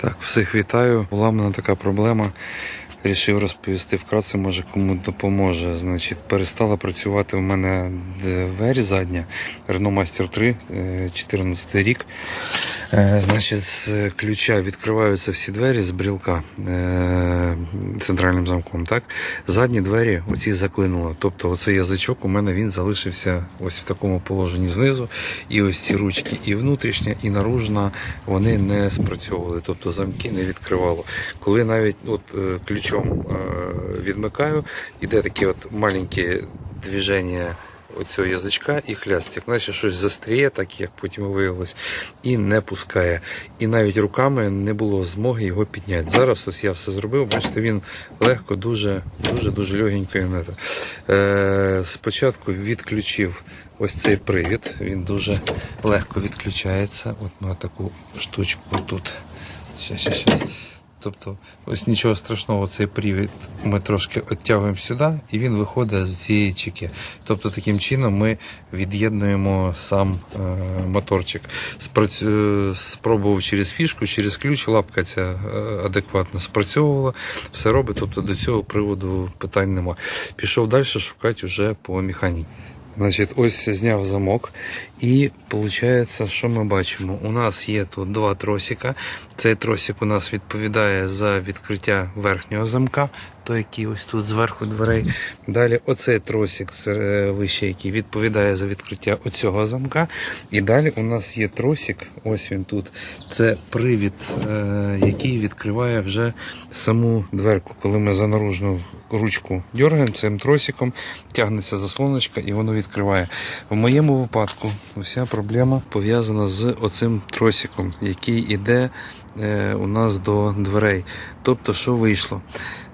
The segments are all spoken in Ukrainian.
Так, всіх вітаю. Була в мене така проблема. Рішив розповісти вкратце, може кому допоможе. Значить, перестала працювати у мене двері задня Renault Master 3, е, 14 рік. Е, Значить, з ключа відкриваються всі двері з брілка е, центральним замком. Так? Задні двері оці заклинуло. Тобто оцей язичок у мене він залишився ось в такому положенні знизу. І ось ці ручки, і внутрішня, і наружна, вони не спрацьовували, тобто замки не відкривало. Коли навіть от е, ключом відмикаю, іде таке от маленьке движення оцього язичка і хлястик, наче щось застріє, так як потім виявилось, і не пускає. І навіть руками не було змоги його підняти. Зараз ось я все зробив, бачите, він легко, дуже, дуже, дуже легенько. Е, спочатку відключив ось цей привід, він дуже легко відключається. От ми таку штучку тут. Щас, щас, щас. Тобто, ось нічого страшного, цей привід ми трошки відтягуємо сюди, і він виходить з цієї чеки. Тобто, таким чином ми від'єднуємо сам е, моторчик. Спрацю... Спробував через фішку, через ключ, лапка ця е, адекватно спрацьовувала, все робить. Тобто до цього приводу питань нема. Пішов далі шукати вже по механіці. Значить, ось зняв замок, і виходить, що ми бачимо? У нас є тут два тросика. Цей тросик у нас відповідає за відкриття верхнього замка, той, який ось тут зверху дверей. Далі оцей тросик е, вище, який відповідає за відкриття оцього замка. І далі у нас є тросик, ось він тут. Це привід, е, який відкриває вже саму дверку. Коли ми за наружну ручку дергаємо цим тросиком, тягнеться заслоночка і воно відкриває. В моєму випадку вся проблема пов'язана з оцим тросиком, який іде у нас до дверей. Тобто, що вийшло?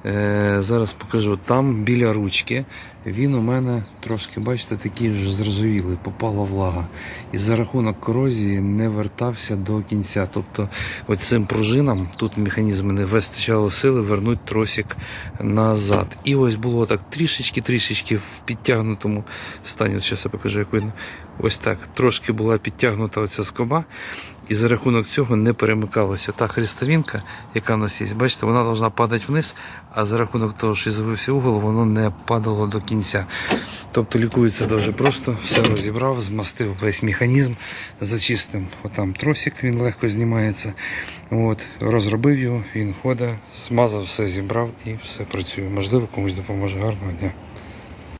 Е, зараз покажу. Там біля ручки він у мене трошки, бачите, такий вже зрозовілий, попала влага. І за рахунок корозії не вертався до кінця. Тобто, оцим пружинам тут механізми не вистачало сили вернути тросик назад. І ось було так трішечки-трішечки в підтягнутому стані. Зараз я покажу, як видно. Ось так. Трошки була підтягнута оця скоба, і за рахунок цього не перемикалася та хрестовинка, яка в нас є. Бачите, вона повинна падати вниз, а за рахунок того, що з'явився угол, воно не падало до кінця. Тобто лікується дуже просто, все розібрав, змастив весь механізм, зачистив отам тросик, він легко знімається. От, розробив його, він ходить, смазав, все зібрав і все працює. Можливо, комусь допоможе гарного дня.